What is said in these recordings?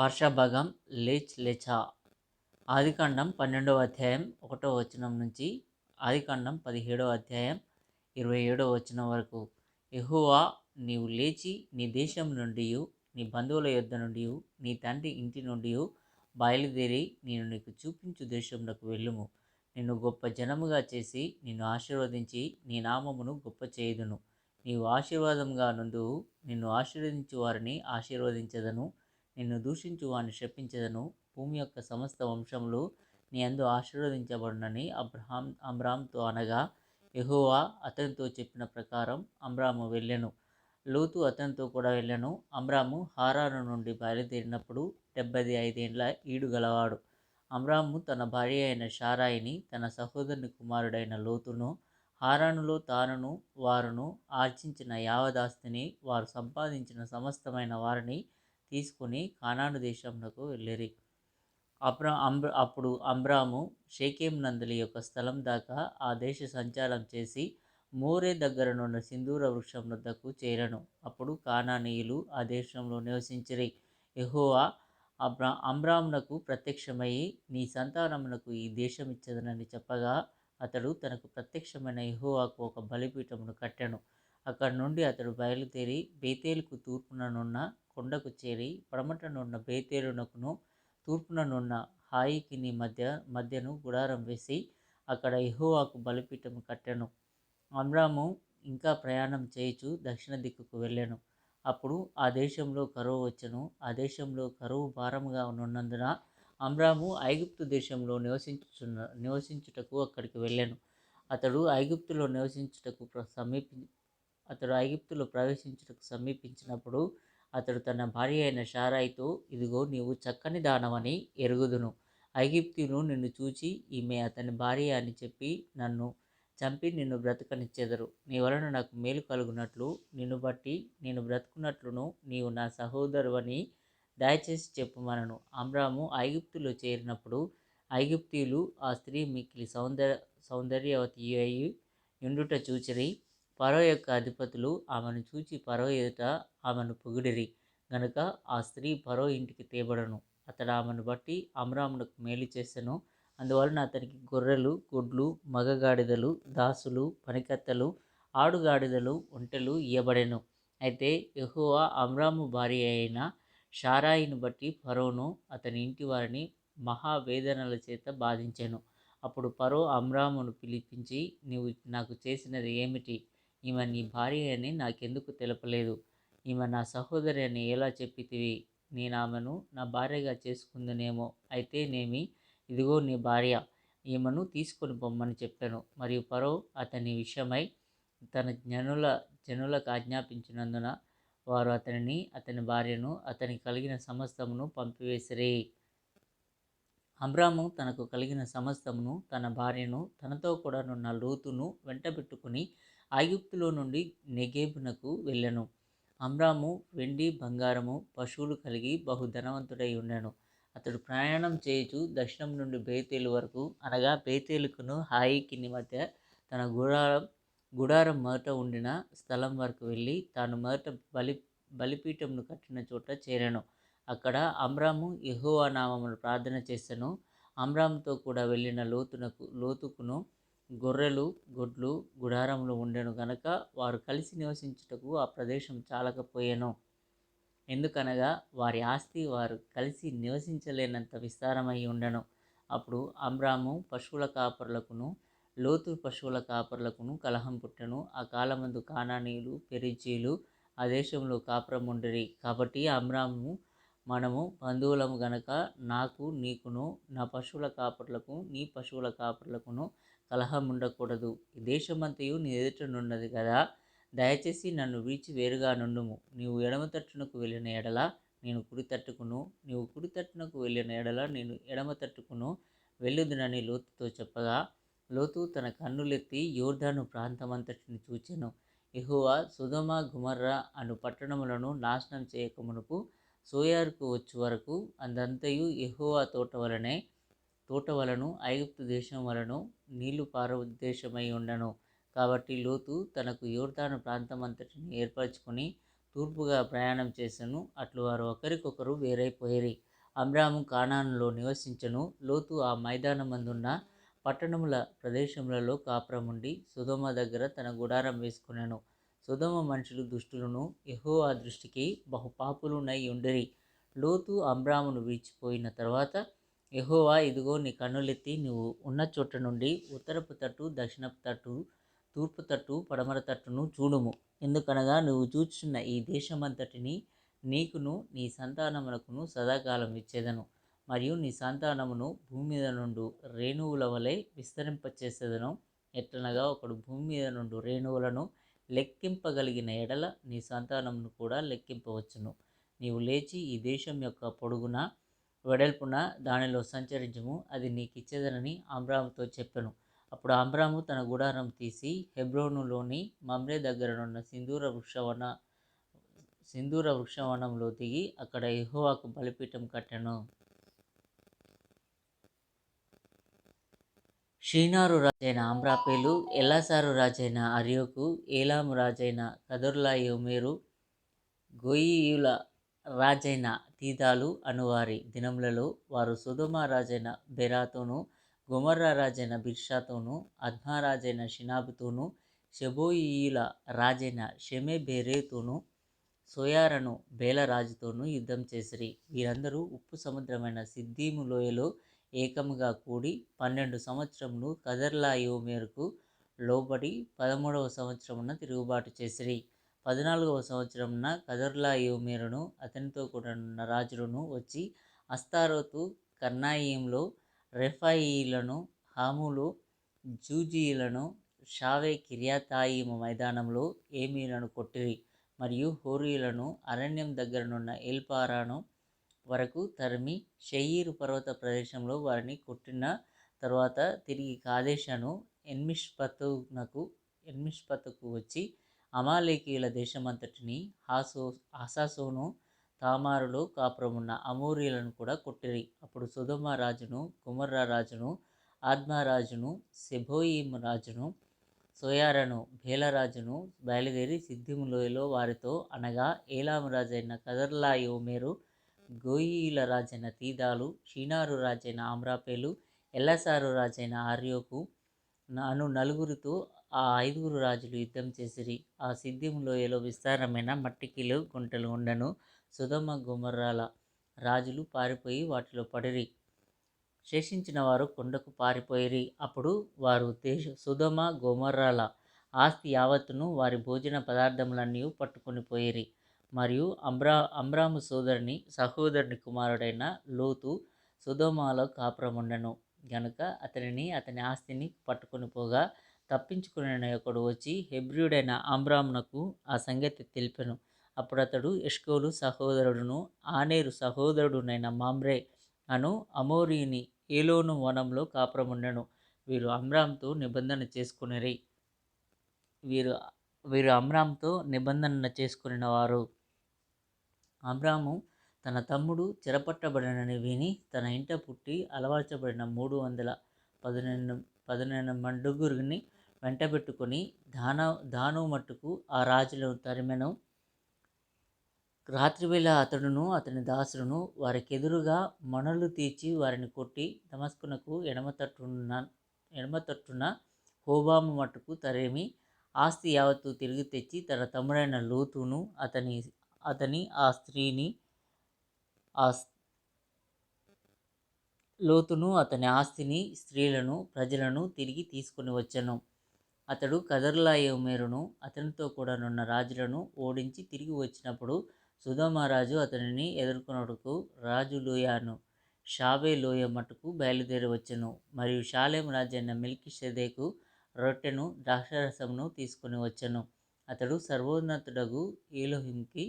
పార్శ్వభాగం లేచ్ లెచా. ఆదికాండం పన్నెండవ అధ్యాయం ఒకటో వచనం నుంచి ఆదికాండం పదిహేడవ అధ్యాయం ఇరవై ఏడవ వచనం వరకు. ఎహువా నీవు లేచి నీ దేశం నుండి నీ బంధువుల యొద్ద నుండి నీ తండ్రి ఇంటి నుండి బయలుదేరి నేను నీకు చూపించు దేశంలోకి వెళ్ళుము. నిన్ను గొప్ప జనముగా చేసి నిన్ను ఆశీర్వదించి నీ నామమును గొప్ప చేయుదును. నీవు ఆశీర్వాదంగా నుండు నిన్ను ఆశీర్వదించు వారిని ఆశీర్వదించదను. నిన్ను దూషించు వాణ్ణి శపించదను. భూమి యొక్క సమస్త వంశములు నీ అందు ఆశీర్వదించబడునని అబ్రహాం అమ్రామ్తో అనగా యహోవా అతనితో చెప్పిన ప్రకారం అమ్రాము వెళ్ళెను. లోతు అతనితో కూడా వెళ్ళెను. అమ్రాము హారాను నుండి బయలుదేరినప్పుడు డెబ్బై ఐదేండ్ల ఈడు గలవాడు. అమ్రాము తన భార్య అయిన షారాయిని తన సహోదరుని కుమారుడైన లోతును హారానులో తానును వారును ఆర్జించిన యావదాస్తిని వారు సంపాదించిన సమస్తమైన వారిని తీసుకుని కానాను దేశంలో వెళ్ళిరి. అబ్రా అంబ్ర అప్పుడు అమ్రాము షేకేం నందలి యొక్క స్థలం దాకా ఆ దేశ సంచారం చేసి మోరే దగ్గరనున్న సింధూర వృక్షం వద్దకు చేరను. అప్పుడు కానానీయులు ఆ దేశంలో నివసించిరి. ఎహోవా అబ్రా అమ్రామునకు ప్రత్యక్షమయ్యి నీ సంతానమునకు ఈ దేశం ఇచ్చదనని చెప్పగా అతడు తనకు ప్రత్యక్షమైన యెహోవాకు ఒక బలిపీఠమును కట్టెను. అక్కడి నుండి అతడు బయలుదేరి బేతేలుకు తూర్పుననున్న కొండకు చేరి పడమటనున్న బేతేలునకును తూర్పుననున్న హాయికిని మధ్య మధ్యను గుడారం వేసి అక్కడ యెహోవాకు బలిపీఠం కట్టెను. అమ్రాము ఇంకా ప్రయాణం చేయుచు దక్షిణ దిక్కుకు వెళ్ళాను. అప్పుడు ఆ దేశంలో కరువు వచ్చెను. ఆ దేశంలో కరువు భారంగా ఉన్నందున అమ్రాము ఐగుప్తు దేశంలో నివసించుచున్న నివసించుటకు అక్కడికి వెళ్ళాను. అతడు ఐగుప్తులో నివసించుటకు సమీపి అతడు ఐగుప్తులో ప్రవేశించుటకు సమీపించినప్పుడు అతడు తన భార్య అయిన షారాయితో ఇదిగో నీవు చక్కని దానవని ఎరుగుదును. ఐగిప్తును నిన్ను చూచి ఈమె అతని భార్య అని చెప్పి నన్ను చంపి నిన్ను బ్రతకనిచ్చెదరు. నీ వలన నాకు మేలు కలుగునట్లు నిన్ను బట్టి నేను బ్రతుకున్నట్లును నీవు నా సహోదరువని దయచేసి చెప్పుమనను. అమ్రాము ఐగుప్తులో చేరినప్పుడు ఐగుప్తీయులు ఆ స్త్రీ మిక్కిలి సౌందర్య సౌందర్యవతి అయి ఉండుట చూచిరి. పరో యొక్క అధిపతులు ఆమెను చూచి పరో ఎదుట ఆమెను పొగిడిరి. గనుక ఆ స్త్రీ పరో ఇంటికి తేబడను. అతడు ఆమెను బట్టి అమరామునకు మేలు చేసెను. అందువలన అతనికి గొర్రెలు గుడ్లు మగగాడిదలు దాసులు పనికత్తెలు ఆడుగాడిదలు ఒంటెలు ఇయ్యబడెను. అయితే యెహోవా అమ్రాము భార్య అయిన షారాయిని బట్టి ఫరోను అతని ఇంటి వారిని మహావేదనల చేత బాధించాను. అప్పుడు పరో అమ్రామును పిలిపించి నీవు నాకు చేసినది ఏమిటి? ఈమె నీ భార్య అని నాకెందుకు తెలపలేదు? ఈమె నా సహోదరి అని ఎలా చెప్పితివి? నేను ఆమెను నా భార్యగా చేసుకుందునేమో. అయితేనేమి ఇదిగో నీ భార్య ఈమెను తీసుకొని పొమ్మని చెప్పాను. మరియు పరో అతని విషయమై తన జనుల జనులకు ఆజ్ఞాపించినందున వారు అతనిని అతని భార్యను అతనికి కలిగిన సమస్తమును పంపివేసిరి. అమ్రాము తనకు కలిగిన సమస్తమును తన భార్యను తనతో కూడా నున్న లోతును వెంటబెట్టుకుని ఐగుప్తులో నుండి నెగేబునకు వెళ్ళెను. అమ్రాము వెండి బంగారము పశువులు కలిగి బహు ధనవంతుడై ఉండెను. అతడు ప్రయాణం చేయుచు దక్షిణం నుండి బేతేలు వరకు అనగా బేతేలుకును హాయికిని మధ్య తన గుడారం గుడారం మొదట ఉండిన స్థలం వరకు వెళ్ళి తాను మొదట బలి బలిపీఠంను కట్టిన చోట చేరాను. అక్కడ అమ్రాము యహోవా నామమును ప్రార్థన చేశాను అమ్రాముతో కూడా వెళ్ళిన లోతునకు లోతుకును గొర్రెలు గొడ్లు గుడారంలో ఉండెను గనక వారు కలిసి నివసించుటకు ఆ ప్రదేశం చాలకపోయాను. ఎందుకనగా వారి ఆస్తి వారు కలిసి నివసించలేనంత విస్తారమై ఉండెను. అప్పుడు అమ్రాము పశువుల కాపరులకును లోతు పశువుల కాపరులకును కలహం పుట్టెను. ఆ కాలమందు కానానీయులు పెరిచీలు ఆ దేశంలో కాపురం కాబట్టి అమ్రాము మనము బంధువులము గనక నాకు నీకును నా పశువుల కాపరులకు నీ పశువుల కాపరులకును కలహం ఉండకూడదు. దేశమంతయు నీ ఎదుటనున్నది కదా దయచేసి నన్ను వీచి వేరుగా నుండుము. నీవు ఎడమ తట్టునకు వెళ్ళిన ఎడల నేను కుడి తట్టుకును. నీవు కుడి తట్టునకు వెళ్ళిన ఎడల నేను ఎడమ తట్టుకును. వెళ్ళుదునని లోతుతో చెప్పగా లోతు తన కన్నులెత్తి యోర్ధాను ప్రాంతమంతటిని చూచెను. యెహోవా సుధమ గుమర్రా అను పట్టణములను నాశనం చేయకమునుపు సోయార్కు వచ్చు వరకు అందంతయు ఎహోవా తోట వలనే తోట వలను ఐగుప్తు దేశం వలను నీళ్ళు పార ఉద్దేశమై ఉండను. కాబట్టి లోతు తనకు యోర్దాను ప్రాంతమంతటిని ఏర్పరచుకొని తూర్పుగా ప్రయాణం చేసెను. అట్లు వారు ఒకరికొకరు వేరైపోయేరి. అమ్రాము కానానులో నివసించను. లోతు ఆ మైదానమందున్న పట్టణముల ప్రదేశములలో కాపురముండి సుధమ దగ్గర తన గుడారం వేసుకునేను. సుధమ మనుషులు దుష్టులను ఎహో ఆ దృష్టికి బహుపాపులునై ఉండిరి. లోతు అమ్రామును విడిచిపోయిన తర్వాత యహోవా ఇదిగో నీ కన్నులెత్తి నువ్వు ఉన్న చోట నుండి ఉత్తరపు తట్టు దక్షిణపు తట్టు తూర్పు తట్టు పడమర తట్టును చూడుము. ఎందుకనగా నువ్వు చూచున్న ఈ దేశమంతటిని నీకును నీ సంతానమునకును సదాకాలం ఇచ్చేదను. మరియు నీ సంతానమును భూమి మీద నుండి రేణువుల వలె విస్తరింపచేసేదను. ఎట్లనగా ఒకడు భూమి మీద నుండి రేణువులను లెక్కింపగలిగిన ఎడల నీ సంతానమును కూడా లెక్కింపవచ్చును. నీవు లేచి ఈ దేశం యొక్క పొడుగున వెడల్పున దానిలో సంచరించము. అది నీకు ఇచ్చేదనని అమ్రాముతో చెప్పాను. అప్పుడు అమ్రాము తన గుడారం తీసి హెబ్రోనులోని మమ్రే దగ్గరనున్న సింధూర వృక్షవన సింధూర వృక్షవనంలో దిగి అక్కడ ఎహోవాకు బలిపీఠం కట్టెను. షీనారు రాజైన ఆమ్రాపేలు ఎల్లాసారు రాజైన అరియోకు ఏలాము రాజైన కదుర్లాయోమేరు గోయియుల రాజైన తీదాలు అనువారి దినములలో వారు సుధమ రాజైన బెరాతోను గుమర్రా రాజైన బిర్షాతోను అద్మా రాజైన షినాబుతోను షెబోయియుల రాజైన షెమె బెరేతోను సోయారను బేలరాజుతోనూ యుద్ధం చేసిరి. వీరందరూ ఉప్పు సముద్రమైన సిద్దీము లోయలో ఏకముగా కూడి పన్నెండు సంవత్సరములు కదర్లాయో మేరకు లోబడి పదమూడవ సంవత్సరమున తిరుగుబాటు చేసిరి. పద్నాలుగవ సంవత్సరంన కదర్లా మేరును అతనితో కూడా రాజులను వచ్చి అస్తారోతు కర్నాయియంలో రెఫాయిలను హాములు జూజీలను షావే కిర్యాతాయిము మైదానంలో ఏమీలను కొట్టిరి మరియు హోరీలను అరణ్యం దగ్గరనున్న ఎల్పారాను వరకు తరిమి షయీరు పర్వత ప్రదేశంలో వారిని కొట్టిన తర్వాత తిరిగి కాదేశను ఎన్మిష్పతునకు ఎన్మిష్పతుకు వచ్చి అమాలేకీయుల దేశమంతటిని హాసో హసాసోను తామారులో కాపురమున్న అమోరీలను కూడా కొట్టిరి. అప్పుడు సుధమ రాజును కుమర్రా రాజును ఆద్మారాజును సెబోయిం రాజును సోయారను భేలరాజును బయలుదేరి సిద్ధిములోయలో వారితో అనగా ఏలాము రాజైన కదర్లాయోమేరు గోయిల రాజైన తీదాలు షీనారు రాజైన ఆమ్రాపేలు ఎల్లసారు రాజైన ఆర్యోకు అను నలుగురితో ఆ ఐదుగురు రాజులు యుద్ధం చేసిరి. ఆ సిద్ధిం లోయలో విస్తారమైన మట్టికిలు గుంటలు ఉండను. సుధమ గుమర్రాల రాజులు పారిపోయి వాటిలో పడిరి. శేషించిన వారు కొండకు పారిపోయిరి. అప్పుడు వారు దేశ సుధమ గోమర్రాల ఆస్తి యావత్తును వారి భోజన పదార్థములన్నీ పట్టుకొని పోయిరి. మరియు అమ్రా అమ్రాము సోదరుని సహోదరుని కుమారుడైన లోతు సుధోమాలో కాపురముండెను. గనుక అతనిని అతని ఆస్తిని పట్టుకొని పోగా తప్పించుకునే ఒకడు వచ్చి హెబ్రియుడైన ఆమ్రామునకు ఆ సంగతి తెలిపెను. అప్పుడు అతడు ఎష్కోలు సహోదరుడును ఆనేరు సహోదరుడునైన మామ్రే అను అమోరీని ఏలోను వనంలో కాపురముండెను. వీరు అమ్రామ్తో నిబంధన చేసుకునిరి. వీరు వీరు అమ్రామ్తో నిబంధన చేసుకుని వారు అమ్రాము తన తమ్ముడు చెరపట్టబడినని విని తన ఇంట పుట్టి అలవర్చబడిన మూడు వందల పదిహేను పదిహేను మండుగురిని వెంటబెట్టుకొని దాన దాను మట్టుకు ఆ రాజులను తరిమెను. రాత్రివేళ అతడును అతని దాసులను వారికెదురుగా మణలు తీర్చి వారిని కొట్టి దమస్కునకు ఎడమ ఎడమతట్టున ఎడమ హోబాము మట్టుకు తరేమి ఆస్తి యావత్తు తిరిగి తెచ్చి తన తమ్ముడైన లోతును అతని అతని ఆ స్త్రీని ఆ లోతును అతని ఆస్తిని స్త్రీలను ప్రజలను తిరిగి తీసుకుని వచ్చాను. అతడు కదర్లాయోమేరును అతనితో కూడానున్న రాజులను ఓడించి తిరిగి వచ్చినప్పుడు సుధామారాజు అతనిని ఎదుర్కొనుటకు రాజు లోయాను షాబే లోయ మట్టుకు బయలుదేరి వచ్చెను మరియు షాలేం రాజైన మిల్కి షెదేకు రొట్టెను ద్రాక్షరసమును తీసుకుని వచ్చెను. అతడు సర్వోన్నతుడగు ఏలోహింకి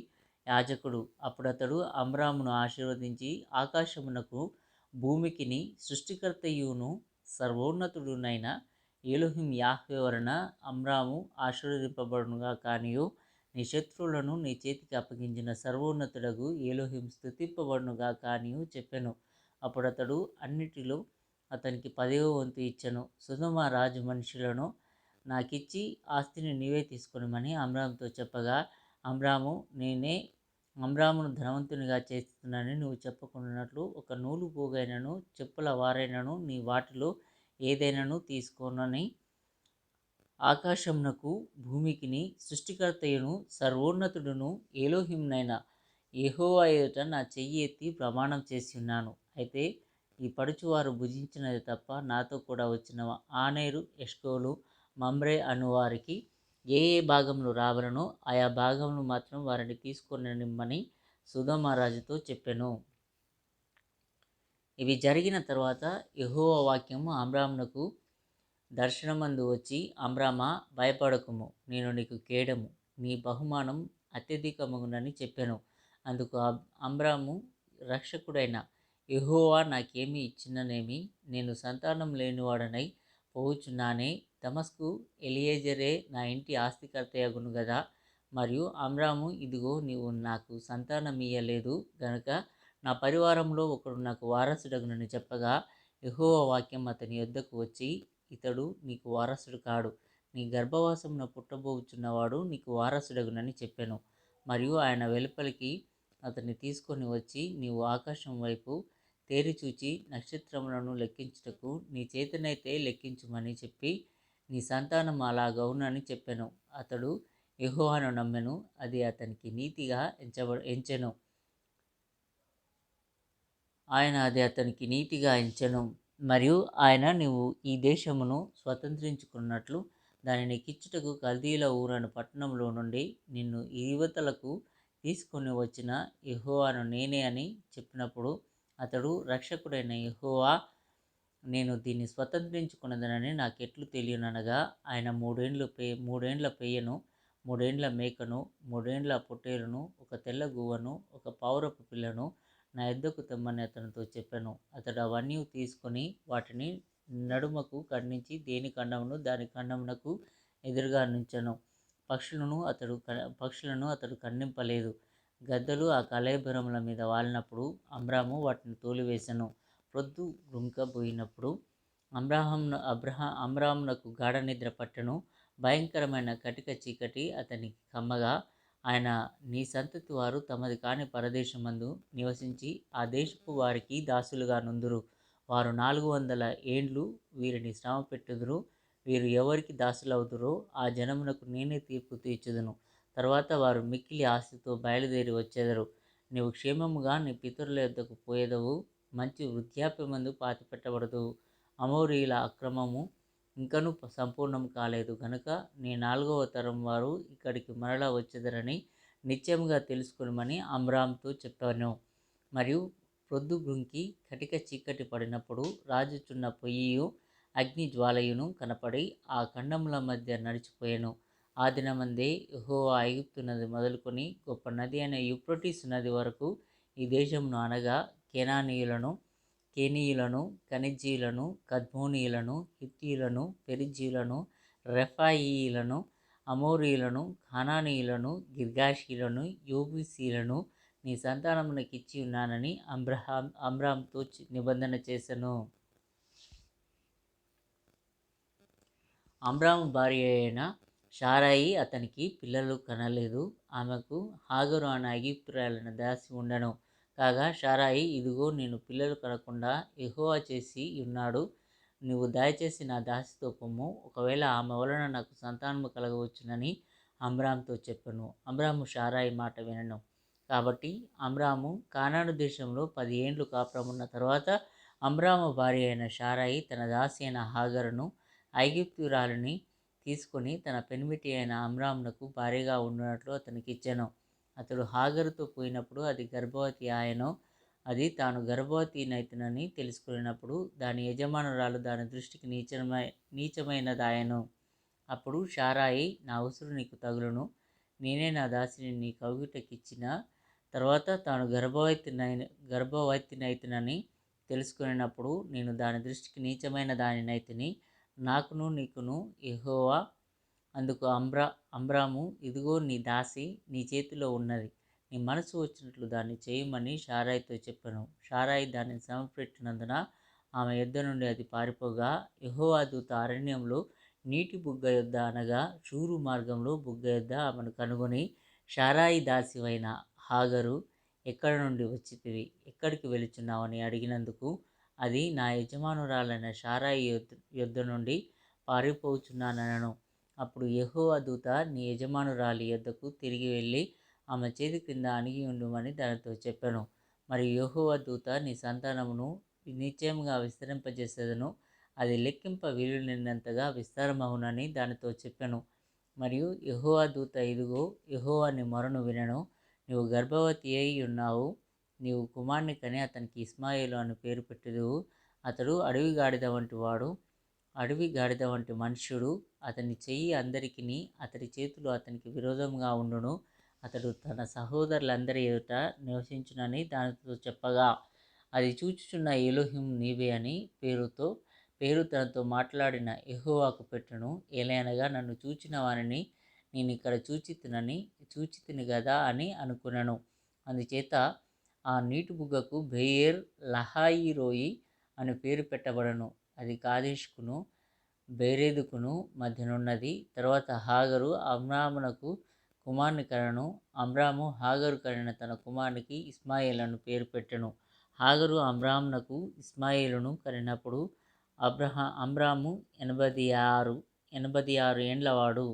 యాజకుడు. అప్పుడు అతడు అమ్రామును ఆశీర్వదించి ఆకాశమునకు భూమికిని సృష్టికర్తయును సర్వోన్నతుడునైన ఏలోహిం యాహ్వే వలన అమ్రాము ఆశీర్వదింపబడునుగా కానియో నీ శత్రువులను నీ చేతికి అప్పగించిన సర్వోన్నతుడగు ఏలోహిం స్థుతింపబడునుగా కానియు చెప్పెను. అప్పుడు అతడు అన్నిటిలో అతనికి పదవ వంతు ఇచ్చను. సుధమ రాజు మనుషులను నాకిచ్చి ఆస్తిని నీవే తీసుకొనిమని అమ్రాముతో చెప్పగా అమ్రాము నేనే అమ్రామును ధనవంతునిగా చేస్తున్నానని నువ్వు చెప్పుకున్నట్లు ఒక నూలు పోగైనను చెప్పుల వారైనను నీ వాటిలో ఏదైనాను తీసుకోనని ఆకాశమునకు భూమికిని సృష్టికర్తయును సర్వోన్నతుడును ఏలోహింనైన ఏహోవా ఎదుట నా చెయ్యి ఎత్తి ప్రమాణం చేసి ఉన్నాను అయితే ఈ పడుచువారు భుజించినది తప్ప నాతో కూడా వచ్చిన ఆనేరు ఎష్కోలు మమ్రే అను వారికి ఏ ఏ భాగంలో రావలనో ఆయా భాగంలో మాత్రం వారిని తీసుకొని నిమ్మని సుధమహారాజుతో చెప్పాను. ఇవి జరిగిన తర్వాత యెహోవా వాక్యము అమ్రామునకు దర్శనమందు వచ్చి అమ్రామా భయపడకుము. నేను నీకు కేడము. నీ బహుమానం అత్యధికమగునని చెప్పాను. అందుకు అమ్రాము రక్షకుడైన యహోవా నాకేమి ఇచ్చిననేమి నేను సంతానం లేనివాడనై పోవుచున్నానే. తమస్కు ఎలియేజరే నా ఇంటి ఆస్తికర్తయగును గదా. మరియు అమ్రాము ఇదిగో నీవు నాకు సంతానం ఇయ్యలేదు గనుక నా పరివారంలో ఒకడు నాకు వారసుడగునని చెప్పగా యెహోవా వాక్యం అతని యొద్దకు వచ్చి ఇతడు నీకు వారసుడు కాడు. నీ గర్భవాసమున పుట్టబోచున్నవాడు నీకు వారసుడగునని చెప్పాను. మరియు ఆయన వెలుపలికి అతన్ని తీసుకొని వచ్చి నీవు ఆకాశం వైపు తేరి చూచి నక్షత్రములను లెక్కించుటకు నీ చేతనైతే లెక్కించుమని చెప్పి నీ సంతానం అలాగవునని చెప్పాను. అతడు యహోవాను నమ్మెను. అది అతనికి నీతిగా ఎంచబ ఎంచెను. ఆయన అది అతనికి నీతిగా ఎంచెను మరియు ఆయన నీవు ఈ దేశమును స్వతంత్రించుకున్నట్లు దానిని కిచ్చుటకు కల్దీల ఊరను పట్టణంలో నుండి నిన్ను ఈ యువతలకు తీసుకొని వచ్చిన యహోవాను నేనే అని చెప్పినప్పుడు అతడు రక్షకుడైన యహోవా నేను దీన్ని స్వతంత్రించుకున్నదనని నాకెట్లు తెలియననగా ఆయన మూడేండ్లు పే మూడేండ్ల పెయ్యను మూడేండ్ల మేకను మూడేండ్ల పొట్టేలును ఒక తెల్ల గువ్వను ఒక పౌరపు పిల్లను నా ఎద్దకు తెమ్మని అతనితో చెప్పాను. అతడు అవన్నీ తీసుకొని వాటిని నడుమకు ఖండించి దేని ఖండమును దాని ఖండమునకు ఎదురుగా నుంచాను. పక్షులను అతడు క- పక్షులను అతడు ఖండింపలేదు. గద్దలు ఆ కళేబరముల మీద వాలినప్పుడు అమ్రాము వాటిని తోలివేశాను ప్రొద్దు గుంకబోయినప్పుడు అమ్రాహం అబ్రహా అమ్రామునకు గాఢ నిద్ర పట్టెను. భయంకరమైన కటిక చీకటి అతనికి కమ్మగా ఆయన నీ సంతతి వారు తమది కాని పరదేశమందు నివసించి ఆ దేశపు వారికి దాసులుగా నుందురు. వారు నాలుగు వందల ఏండ్లు వీరిని శ్రమ పెట్టుదురు. వీరు ఎవరికి దాసులవుతురో ఆ జనమునకు నేనే తీర్పు తీర్చుదును. తర్వాత వారు మిక్కిలి ఆస్తితో బయలుదేరి వచ్చేదరు. నీవు క్షేమముగా నీ పితరుల యొద్దకు పోయేదవు. మంచి వృద్ధాప్యమందు పాతిపెట్టబడదు అమోరీల అక్రమము ఇంకనూ సంపూర్ణం కాలేదు గనుక నీ నాలుగవ తరం వారు ఇక్కడికి మరలా వచ్చేదరని నిశ్చయముగా తెలుసుకునమని అమ్రామ్తో చెప్పాను. మరియు ప్రొద్దు గుంకి కటిక చీకటి పడినప్పుడు రాజుచున్న పొయ్యియు అగ్ని జ్వాలయును కనపడి ఆ ఖండముల మధ్య నడిచిపోయాను. ఆ దినమందే యెహోవా ఐగుప్తు నది మొదలుకొని గొప్ప నది అయిన యూప్రటీస్ నది వరకు ఈ దేశమును అనగా కెనానీయులను కేనీయులను ఖనిజీలను కద్మోనీయులను హిత్తీయులను పెరిజీలను రెఫాయిలను అమోరీయులను ఖానానీయులను గిర్గాషీలను యోబుసీలను నీ సంతానమునకిచ్చి ఉన్నానని అబ్రహాం అమ్రామ్తో చి- నిబంధన చేశాను అమ్రాము భార్య అయిన షారాయి అతనికి పిల్లలు కనలేదు. ఆమెకు హాగరు అనే అభిప్రాయాలను దాసి ఉండను. కాగా షారాయి ఇదిగో నేను పిల్లలు కనకుండా ఎహోవా చేసి ఉన్నాడు. నువ్వు దయచేసి నా దాసితో పొమ్ము ఒకవేళ ఆమె వలన నాకు సంతానము కలగవచ్చునని అమ్రామ్తో చెప్పాను. అమ్రాము షారాయి మాట వినను. కాబట్టి అమ్రాము కానాను దేశంలో పది ఏండ్లు కాపురమున్న తర్వాత అమ్రాము భార్య అయిన షారాయి తన దాసి అయిన హాగరును ఐగిప్తురాలిని తీసుకొని తన పెనిమిటి అయిన అమ్రామునకు భార్యగా ఉన్నట్లు అతనికి ఇచ్చాను. అతడు హాగరుతో పోయినప్పుడు అది గర్భవతి ఆయనో అది తాను గర్భవతి నైతునని తెలుసుకున్నప్పుడు దాని యజమానురాలు దాని దృష్టికి నీచమై నీచమైనదాయను. అప్పుడు షారాయి నా ఉసురు నీకు తగులును. నేనే నా దాసిని నీ కవిటకిచ్చిన తర్వాత తాను గర్భవతినైన గర్భవతినైతునని తెలుసుకున్నప్పుడు నేను దాని దృష్టికి నీచమైన దానినైతిని నాకును నీకును ఎహోవా అందుకు అంబ్రా అంబ్రాము ఇదిగో నీ దాసి నీ చేతిలో ఉన్నది. నీ మనసు వచ్చినట్లు దాన్ని చేయమని షారాయితో చెప్పాను. షారాయి దానిని సమర్పెట్టినందున ఆమె యుద్ధ నుండి అది పారిపోగా యహోవాదూత అరణ్యంలో నీటి బుగ్గ యుద్ధ అనగా షూరు మార్గంలో బుగ్గ యుద్ధ ఆమెను కనుగొని షారాయి దాసివైన హాగరు ఎక్కడ నుండి వచ్చితివి? ఎక్కడికి వెళుచున్నావని అడిగినందుకు అది నా యజమానురాలైన షారాయి యుద్ధ యుద్ధ నుండి పారిపోచున్నానను అప్పుడు యహోవా దూత నీ యజమానురాలి యొద్దకు తిరిగి వెళ్ళి ఆమె చేతి క్రింద అణిగి ఉండుమని దానితో చెప్పాను. మరియు యెహోవా దూత నీ సంతానమును నిశ్చయముగా విస్తరింపజేసేదను అది లెక్కింప వీలులేనంతగా విస్తారమవునని దానితో చెప్పాను. మరియు యహోవా దూత ఇదిగో యెహోవా నీ మొరను వినను. నీవు గర్భవతి అయి ఉన్నావు. నీవు కుమారుని కని అతనికి ఇస్మాయిలు అని పేరు పెట్టెదువు. అతడు అడవి గాడిద వంటి వాడు. అడవి గాడిద వంటి మనుష్యుడు అతని చెయ్యి అందరికిని అతడి చేతులు అతనికి విరోధంగా ఉండును. అతడు తన సహోదరులందరి ఎదుట నివసించునని దానితో చెప్పగా అది చూచుచున్న ఎలోహిం నీవే అని పేరుతో పేరు తనతో మాట్లాడిన ఎహోవాకు పెట్టును. ఏలైనగా నన్ను చూచిన వారిని నేను ఇక్కడ చూచితినని చూచితిని కదా అని అనుకున్నాను అందుచేత ఆ నీటి బుగ్గకు బెయేర్ లహాయిరోయి అని పేరు పెట్టబడను. అది కాదేష్కును బేరేదుకును మధ్యనున్నది. తర్వాత హాగరు అమ్రామునకు కుమారుని కరణను అమ్రాము హాగరు కరిన తన కుమారునికి ఇస్మాయిలను పేరు పెట్టెను. హాగరు అమ్రామునకు ఇస్మాయిలును కరినప్పుడు అబ్రహా అమ్రాము ఎనభై ఆరు ఎనభై ఆరు ఏండ్లవాడు.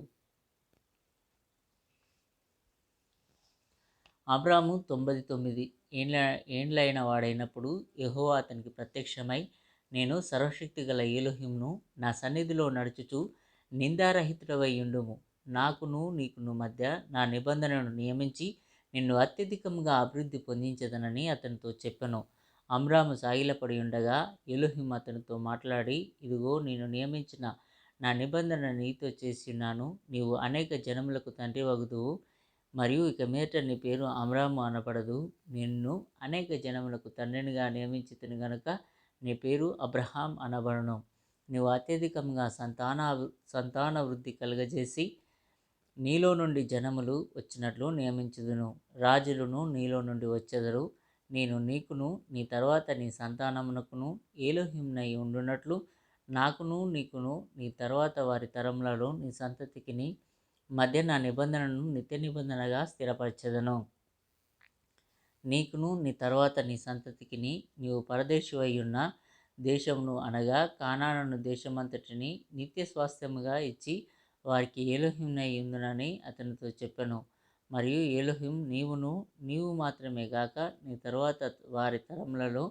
అబ్రాము తొంభై తొమ్మిది ఏండ్ల ఏండ్లైన వాడైనప్పుడు యహో అతనికి ప్రత్యక్షమై నేను సర్వశక్తి గల ఏలోహింను నా సన్నిధిలో నడుచుచు నిందారహితుడవై ఉండుము. నాకును నీకును మధ్య నా నిబంధనను నియమించి నిన్ను అత్యధికంగా అభివృద్ధి పొందించదనని అతనితో చెప్పను. అమ్రాము సాగిలపడి ఉండగా ఎలుహిం అతనితో మాట్లాడి ఇదిగో నేను నియమించిన నా నిబంధన నీతో చేసి ఉన్నాను నీవు అనేక జనములకు తండ్రి వగుదువు. మరియు ఇక మీదట నీ పేరు అమ్రాము అనబడదు. నిన్ను అనేక జనములకు తండ్రినిగా నియమించితను గనుక నీ పేరు అబ్రహాం అనబడను. నీవు అత్యధికంగా సంతాన సంతాన వృద్ధి కలుగజేసి నీలో నుండి జనములు వచ్చినట్లు నియమించుదును. రాజులను నీలో నుండి వచ్చెదరు. నేను నీకును నీ తర్వాత నీ సంతానమునకును ఏలోహింనై ఉండునట్లు నాకును నీకును నీ తర్వాత వారి తరములలో నీ సంతతికిని మధ్య నా నిబంధనను నిత్య నిబంధనగా స్థిరపరచెదను. నీకును నీ తర్వాత నీ సంతతికిని నీవు పరదేశివై అయ్యున్న దేశమును అనగా కానాను దేశమంతటిని నిత్య స్వాస్థ్యముగా ఇచ్చి వారికి ఏలోహింనై ఉందునని అతనితో చెప్పాను. మరియు ఏలోహిం నీవును నీవు మాత్రమే గాక నీ తరువాత వారి తరములలో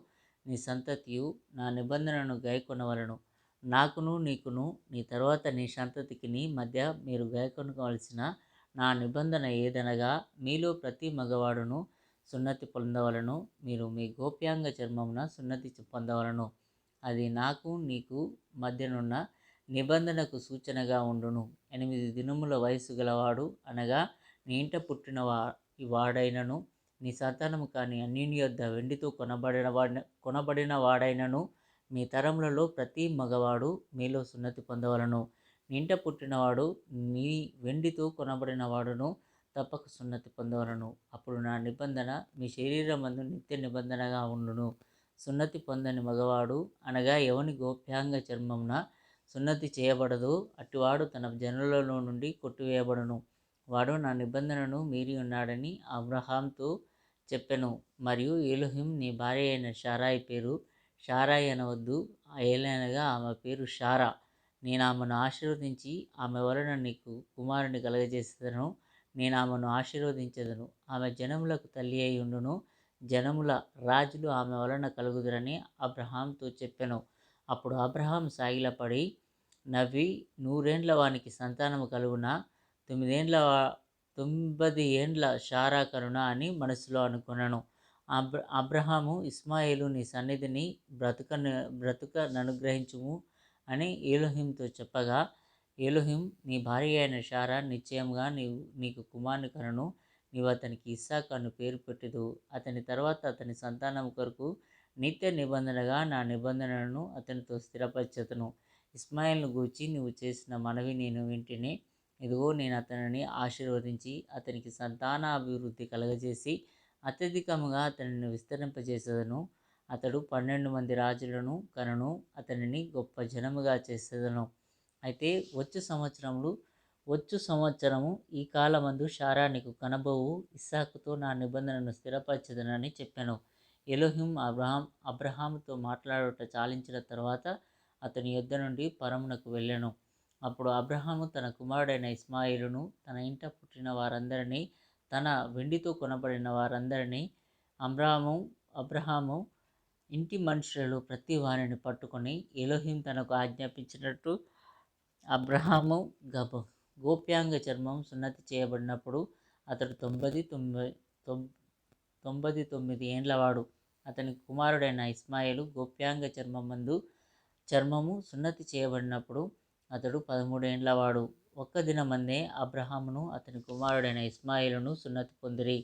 నీ సంతతియు నా నిబంధనను గాయకొనవలను నాకును నీకును నీ తర్వాత నీ సంతతికిని మధ్య మీరు గైకొనవలసిన నా నిబంధన ఏదనగా మీలో ప్రతి మగవాడును సున్నతి పొందవలను మీరు మీ గోప్యాంగ చర్మమున సున్నతి పొందవలను. అది నాకు నీకు మధ్యనున్న నిబంధనకు సూచనగా ఉండును. ఎనిమిది దినముల వయసు గలవాడు అనగా నీ ఇంట పుట్టిన వా వాడైనను నీ సంతానము కానీ అన్యుని యొద్ద వెండితో కొనబడిన వాడి కొనబడిన వాడైనను మీ తరములలో ప్రతి మగవాడు మీలో సున్నతి పొందవలను. నీ ఇంట పుట్టినవాడు నీ వెండితో కొనబడిన వాడును తప్పక సున్నతి పొందవలను. అప్పుడు నా నిబంధన మీ శరీరమందు నిత్య నిబంధనగా ఉండును. సున్నతి పొందని మగవాడు అనగా ఎవని గోప్యాంగ చర్మమున సున్నతి చేయబడదు. అటువాడు తన జనులలో నుండి కొట్టివేయబడును. వాడు నా నిబంధనను మీరి ఉన్నాడని అబ్రహాంతో చెప్పెను. మరియు ఏలుహిం నీ భార్య అయిన షారాయి పేరు షారాయి అనవద్దు. ఏలైనగా ఆమె పేరు షారా. నేను ఆమెను ఆశీర్వదించి ఆమె వలన నీకు కుమారుని కలగజేసేదను. నేను ఆమెను ఆశీర్వదించెదను. ఆమె జనములకు తల్లి అయి ఉండును. జనముల రాజులు ఆమె వలన కలుగుదురని అబ్రహాంతో చెప్పెను. అప్పుడు అబ్రహాం సాగిలపడి నవ్వి నూరేండ్ల వానికి సంతానము కలుగున? తొమ్మిదేండ్ల తొమ్మిది ఏండ్ల షారా కరుణ అని మనసులో అనుకున్నాను అబ్ర అబ్రహాము ఇస్మాయిలు నీ సన్నిధిని బ్రతుక బ్రతుక ననుగ్రహించుము అని ఏలోహింతో చెప్పగా ఏలుహిం నీ భార్య అయిన షారా నిశ్చయంగా నీవు నీకు కుమారుని కనును. నీవు అతనికి ఇస్సాక్ అను పేరు పెట్టదు. అతని తర్వాత అతని సంతానం కొరకు నిత్య నిబంధనగా నా నిబంధనను అతనితో స్థిరపరచతను ఇస్మాయిల్ను గూర్చి నువ్వు చేసిన మనవి నేను వింటిని ఇదిగో నేను అతనిని ఆశీర్వదించి అతనికి సంతానాభివృద్ధి కలగజేసి అత్యధికముగా అతనిని విస్తరింపజేసేదను. అతడు పన్నెండు మంది రాజులను కనను. అతనిని గొప్ప జనముగా చేసేదను. అయితే వచ్చు సంవత్సరములు వచ్చు సంవత్సరము ఈ కాలమందు షారా నీకు కనబోవు ఇస్సాకుతో నా నిబంధనను స్థిరపరచదనని చెప్పాను. ఎలోహిం అబ్రహాం అబ్రహాముతో మాట్లాడుట చాలించిన తర్వాత అతని యొద్ద నుండి పరమునకు వెళ్ళాను. అప్పుడు అబ్రహాము తన కుమారుడైన ఇస్మాయిలును తన ఇంట పుట్టిన వారందరినీ తన వెండితో కొనబడిన వారందరినీ అబ్రహాము అబ్రహాము ఇంటి మనుషులలో ప్రతి వారిని పట్టుకొని ఎలోహిం తనకు ఆజ్ఞాపించినట్టు అబ్రహాము గబ గోప్యాంగ చర్మం సున్నతి చేయబడినప్పుడు అతడు తొంభై తొంభై తొంభై తొమ్మిది ఏండ్లవాడు. అతని కుమారుడైన ఇస్మాయిలు గోప్యాంగ చర్మం మందు చర్మము సున్నతి చేయబడినప్పుడు అతడు పదమూడేండ్లవాడు ఒక్క దినమందే అబ్రహామును అతని కుమారుడైన ఇస్మాయిలును సున్నతి పొందిరి.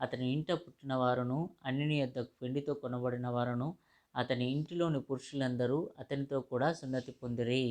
అతని ఇంట పుట్టిన వారును అన్నిని యొద్దకు వెండితో కొనబడిన వారును అతని ఇంటిలోని పురుషులందరూ అతనితో కూడా సున్నతి పొందిరి.